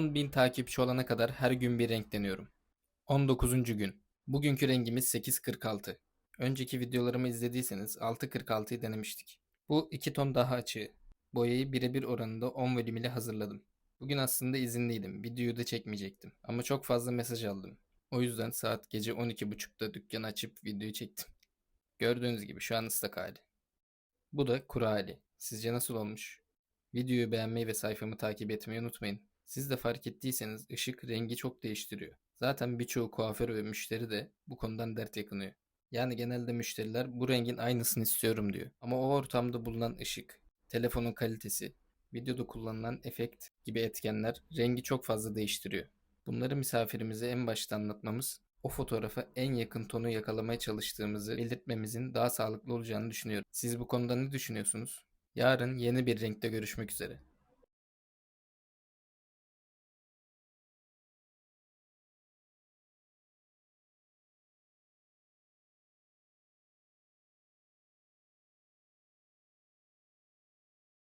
10.000 takipçi olana kadar her gün bir renk deniyorum. 19. gün. Bugünkü rengimiz 846. Önceki videolarımı izlediyseniz 646'yı denemiştik. Bu iki ton daha açığı. Boyayı birebir oranında 10 volüm ile hazırladım. Bugün aslında izinliydim. Videoyu da çekmeyecektim. Ama çok fazla mesaj aldım. O yüzden saat gece 12.30'da dükkanı açıp videoyu çektim. Gördüğünüz gibi şu an ıslak hali. Bu da kuru hali. Sizce nasıl olmuş? Videoyu beğenmeyi ve sayfamı takip etmeyi unutmayın. Siz de fark ettiyseniz ışık rengi çok değiştiriyor. Zaten birçoğu kuaför ve müşteri de bu konudan dert yakınıyor. Yani genelde müşteriler bu rengin aynısını istiyorum diyor. Ama o ortamda bulunan ışık, telefonun kalitesi, videoda kullanılan efekt gibi etkenler rengi çok fazla değiştiriyor. Bunları misafirimize en başta anlatmamız, o fotoğrafa en yakın tonu yakalamaya çalıştığımızı belirtmemizin daha sağlıklı olacağını düşünüyorum. Siz bu konuda ne düşünüyorsunuz? Yarın yeni bir renkte görüşmek üzere.